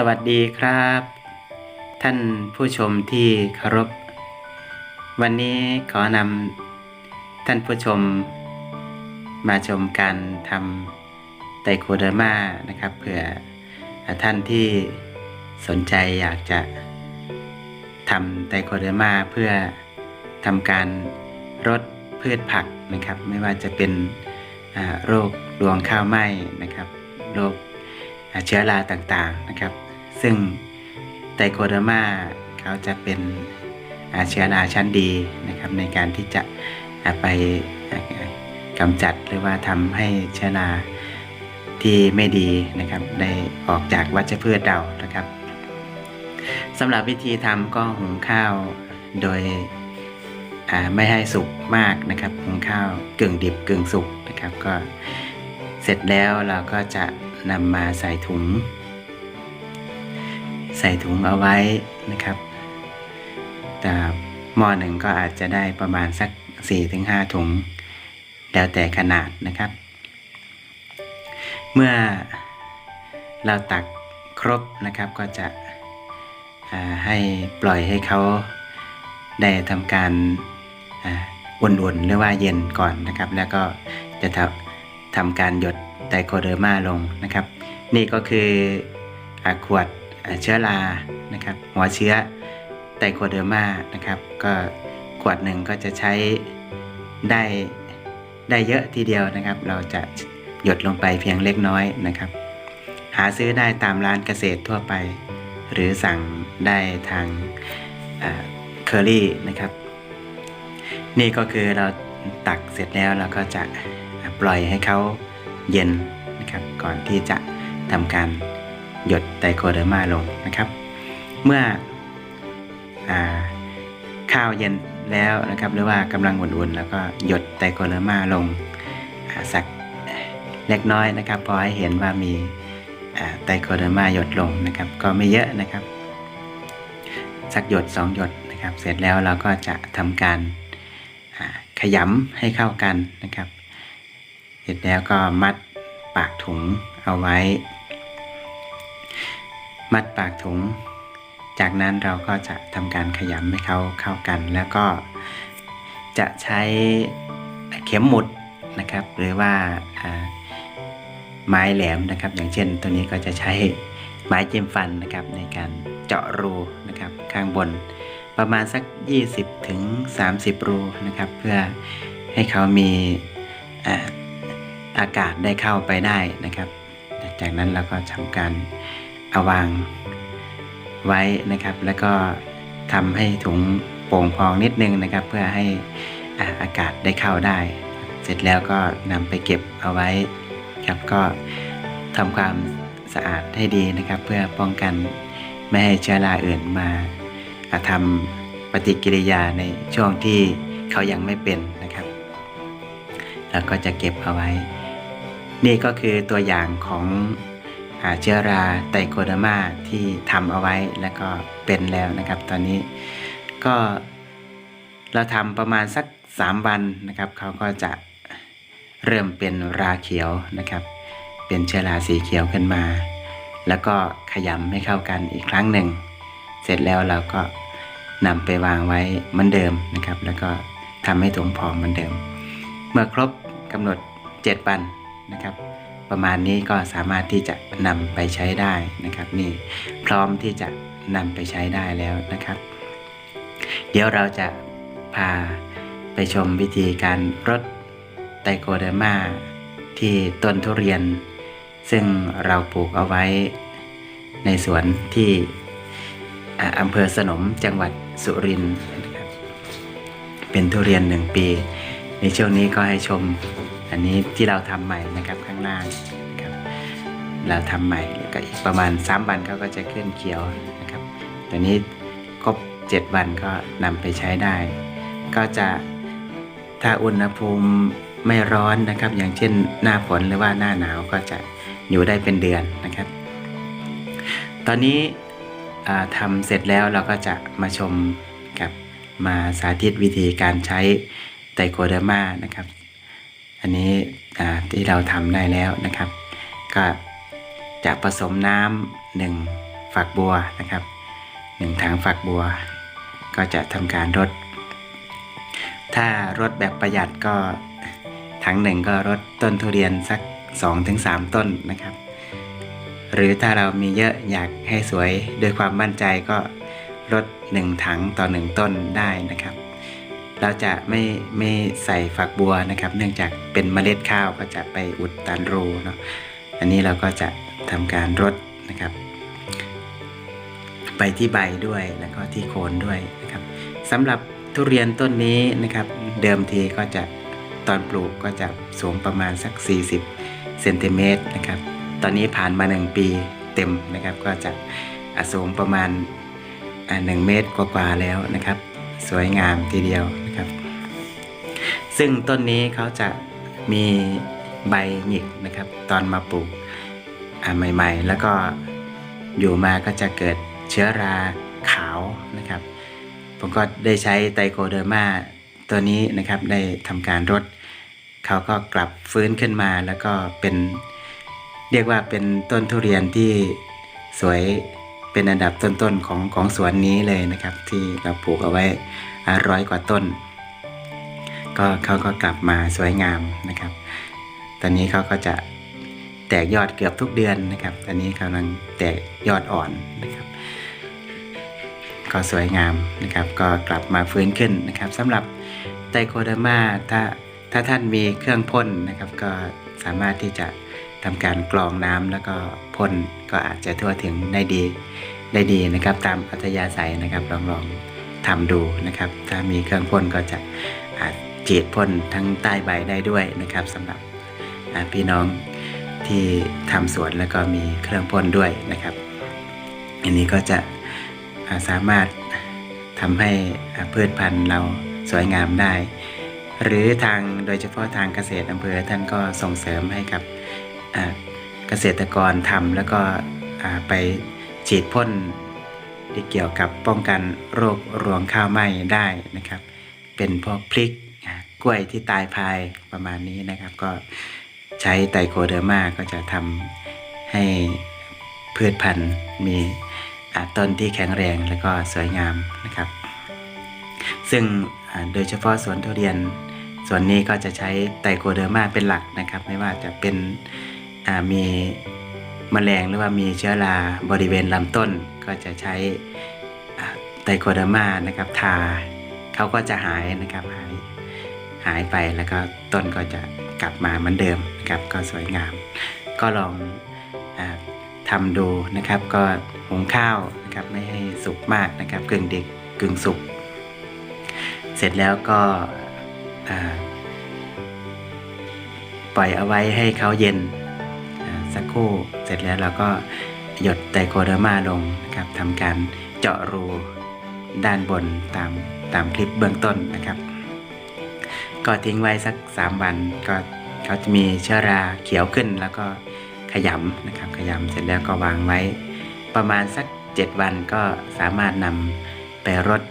สวัสดีครับ ท่านผู้ชมที่เคารพ วันนี้ขอนำท่านผู้ชม มาชมการทำไตโคเดอร์มานะครับเผื่อท่านที่สนใจอยากจะทำไตโคเดอร์มาเพื่อทำการลดพืชผักนะครับ ไม่ว่าจะเป็นโรครวงข้าวไหม้นะครับโรคเชื้อราต่างๆนะครับ ซึ่งไตโคเดอร์มาเขาจะเป็นอาเชื้อราชั้นดีนะครับในการที่จะไปกำจัดหรือว่าทำให้เชื้อราที่ไม่ดีนะครับได้ออกจากวัชพืชเรานะครับสำหรับวิธีทำก็หุงข้าวโดยไม่ให้สุกมากนะครับหุงข้าวกึ่งดิบกึ่งสุกนะครับก็เสร็จแล้วเราก็จะนำมาใส่ถุง ส่ถุงเอาไว้นะครับ แต่หม้อหนึ่งก็อาจจะได้ประมาณสัก 4-5 ถุง แล้วแต่ขนาดนะครับ เมื่อเราตักครบนะครับก็จะให้ปล่อยให้เขาได้ทำการอุ่นๆหรือว่าเย็นก่อนนะครับ แล้วก็จะทำทำการหยดไตโคเดอร์มาลงนะครับ นี่ก็คืออขวด เชื้อรานะครับหัวเชื้อไตโคเดอร์มานะครับก็ขวดหนึ่งก็จะใช้ได้ได้เยอะทีเดียวนะครับ เราจะหยดลงไปเพียงเล็กน้อยนะครับ หาซื้อได้ตามร้านเกษตรทั่วไป หรือสั่งได้ทางเคอรี่นะครับ นี่ก็คือเราตักเสร็จแล้วเราก็จะปล่อยให้เขาเย็นนะครับ ก่อนที่จะทำการ หยดไตโคเดอร์มาลงนะครับ เมื่ออข้าวเย็นแล้วนะครับ หรือว่ากำลังอุ่นๆ แล้วก็หยดไตโคเดอร์มาลงสักเล็กน้อยนะครับพอให้เห็นว่ามีไตโคเดอร์มาหยดลงนะครับ ก็ไม่เยอะนะครับ สักหยดสองหยดนะครับ เสร็จแล้วเราก็จะทำการขยำให้เข้ากันนะครับ เสร็จแล้วก็มัดปากถุงเอาไว้ มัดปากถุง จากนั้นเราก็จะทำการขยำให้เขาเข้ากัน แล้วก็จะใช้เข็มหมุดนะครับ หรือว่าไม้แหลมนะครับ อย่างเช่น ตัวนี้ก็จะใช้ไม้จิ้มฟันนะครับในการเจาะรูนะครับข้างบนประมาณสัก 20ถึง30 รูนะครับ เพื่อให้เขามีอากาศได้เข้าไปได้นะครับ จากนั้นเราก็ทำการ เอาวางไว้นะครับ แล้วก็ทำให้ถุงโป่งพองนิดนึงนะครับ เพื่อให้อากาศได้เข้าได้ เสร็จแล้วก็นำไปเก็บเอาไว้ครับก็ทำความสะอาดให้ดีนะครับ เพื่อป้องกันไม่ให้เชื้อราอื่นมาอ่าทำปฏิกิริยาในช่วงที่เขายังไม่เป็นนะครับแล้วก็จะเก็บเอาไว้ นี่ก็คือตัวอย่างของ เชื้อราไตรโคเดอร์มาที่ทำเอาไว้แล้วก็เป็นแล้วนะครับ ตอนนี้ก็เราทำประมาณสัก 3 วันนะครับเขาก็จะเริ่มเป็นราเขียวนะครับ เป็นเชื้อราสีเขียวขึ้นมา แล้วก็ขยำให้เข้ากันอีกครั้งหนึ่ง เสร็จแล้วเราก็นำไปวางไว้เหมือนเดิมนะครับ แล้วก็ทำให้ถุงพองเหมือนเดิม เมื่อครบกำหนด 7 วันนะครับ ประมาณนี้ก็สามารถที่จะนำไปใช้ได้นะครับนี่พร้อมที่จะนำไปใช้ได้แล้วนะครับ เดี๋ยวเราจะพาไปชมวิธีการรดไตรโคเดอร์มาที่ต้นทุเรียน ซึ่งเราปลูกเอาไว้ในสวนที่อ่าอำเภอสนมจังหวัดสุรินทร์นะครับเป็นทุเรียนหนึ่งปี ในช่วงนี้ก็ให้ชม อันนี้ที่เราทำใหม่นะครับข้างล่างนะครับเราทำใหม่แล้วก็อีกประมาณ 3 วันเขาก็จะขึ้นเขียวนะครับตัวนี้ครบ 7 วันก็นำไปใช้ได้ ก็จะถ้าอุณหภูมิไม่ร้อนนะครับ อย่างเช่นหน้าฝนหรือว่าหน้าหนาวก็จะอยู่ได้เป็นเดือนนะครับ ตอนนี้อ่าทำเสร็จแล้วเราก็จะมาชมกับมาสาธิตวิธีการใช้ไตโคเดอร์มานะครับ อันนี้ที่เราทำได้แล้วนะครับ ก็จะผสมน้ำหนึ่งฝักบัวนะครับหนึ่งถังฝักบัว ก็จะทำการรด ถ้ารดแบบประหยัดก็ถังหนึ่งก็รดต้นทุเรียนสัก 2-3 ต้นนะครับ หรือถ้าเรามีเยอะอยากให้สวยด้วยความมั่นใจก็รด1ถังต่อ 1 ต้นได้นะครับ เราจะไม่ไม่ใส่ฝักบัวนะครับ เนื่องจากเป็นเมล็ดข้าวก็จะไปอุดตันรูเนาะอันนี้เราก็จะทำการรดนะครับ ไปที่ใบด้วยแล้วก็ที่โคนด้วยนะครับสำหรับทุเรียนต้นนี้นะครับ เดิมทีก็จะตอนปลูกก็จะสูงประมาณสัก 40เซนติเมตรนะครับ ตอนนี้ผ่านมา 1 ปีเต็มนะครับ ก็จะสูงประมาณอะ1เมตรกว่าๆแล้วนะครับ สวยงามทีเดียว ซึ่งต้นนี้เขาจะมีใบหงิกนะครับ ตอนมาปลูกใหม่ๆ แล้วก็อยู่มาก็จะเกิดเชื้อราขาวนะครับ ผมก็ได้ใช้ไตโคเดอร์มาตัวนี้นะครับได้ทำการรดเขาก็กลับฟื้นขึ้นมาแล้วก็เป็นเรียกว่าเป็นต้นทุเรียนที่สวยเป็นอันดับต้นๆของของสวนนี้เลยนะครับ ที่เราปลูกเอาไว้ร้อยกว่าต้น ก็เขาก็กลับมาสวยงามนะครับ ตอนนี้เขาก็จะแตกยอดเกือบทุกเดือนนะครับ ตอนนี้กำลังแตกยอดอ่อนนะครับ ก็สวยงามนะครับ ก็กลับมาฟื้นขึ้นนะครับสำหรับไตโคเดอร์มาถ้าถ้าท่านมีเครื่องพ่นนะครับ ก็สามารถที่จะทำการกรองน้ำแล้วก็พ่นก็อาจจะทั่วถึงได้ดีได้ดีนะครับ ตามอัธยาศัยนะครับลองลองทำดูนะครับ ถ้ามีเครื่องพ่นก็จะอาจ จีดพ่นทั้งใต้ใบได้ด้วยนะครับสำหรับพี่น้องที่ทำสวนแล้วก็มีเครื่องพ่นด้วยนะครับ อันนี้ก็จะสามารถทำให้พืชพันธุ์เราสวยงามได้ หรือทางโดยเฉพาะทางเกษตรอำเภอท่านก็ส่งเสริมให้กับเกษตรกรทำแล้วก็ไปฉีดพ่นที่เกี่ยวกับป้องกันโรครวงข้าวไหม้ได้นะครับ เป็นพวกพริก ล้วยที่ตายพายประมาณนี้นะครับ ก็ใช้ไตโคเดอร์มาก็จะทำให้พืชพันธุ์มีต้นที่แข็งแรงและก็สวยงามนะครับ ซึ่งโดยเฉพาะสวนทุเรียนส่วนนี้ก็จะใช้ไตโคเดอร์มาเป็นหลักนะครับ ไม่ว่าจะเป็นอ่ามีแมลงหรือว่ามีเชื้อราบริเวณลำต้นก็จะใช้ไตโคเดอร์มานะครับ ทาเขาก็จะหายนะครับ หายไปแล้วก็ต้นก็จะกลับมาเหมือนเดิมนะครับก็สวยงาม ก็ลองอทำดูนะครับ ก็หุงข้าวนะครับไม่ให้สุกมากนะครับกึ่งเดิบกึ่งสุก เสร็จแล้วก็ปล่อยเอาไว้ให้เขาเย็นสักครู่เสร็จแล้วเราก็หยดไตโคเดอร์มาลงนะครับทำการเจาะรูด้านบนตามตามคลิปเบื้องต้นนะครับ ก็ทิ้งไว้สัก 3 วันก็เขาจะมีเชื้อราเขียวขึ้นแล้วก็ขยำนะครับขยำเสร็จแล้วก็วางไว้ ประมาณสัก 7 วันก็สามารถนำไปรด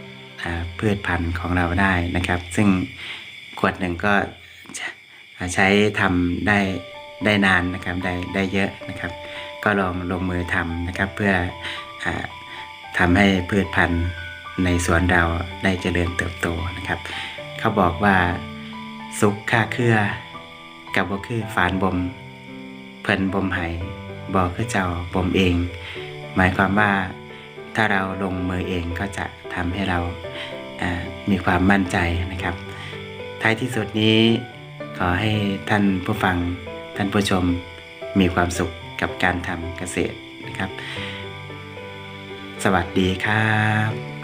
พืชพันธุ์ของเราได้นะครับ ซึ่งขวดหนึ่งก็ใช้ทำได้ได้นานนะครับได้ได้เยอะนะครับ ก็ลองลงมือทำนะครับเพื่ออทำให้พืชพันธุ์ในสวนเราได้เจริญเติบโตนะครับ เขาบอกว่า สุกค่าเครือกับบ่คือฝานบมเพิ่นบ่มไห้บ่คือเจ้าบ่มเอง หมายความว่าถ้าเราลงมือเองก็จะทำให้เรามีความมั่นใจนะครับ ท้ายที่สุดนี้ขอให้ท่านผู้ฟังท่านผู้ชมมีความสุขกับการทำเกษตรนะครับ สวัสดีครับ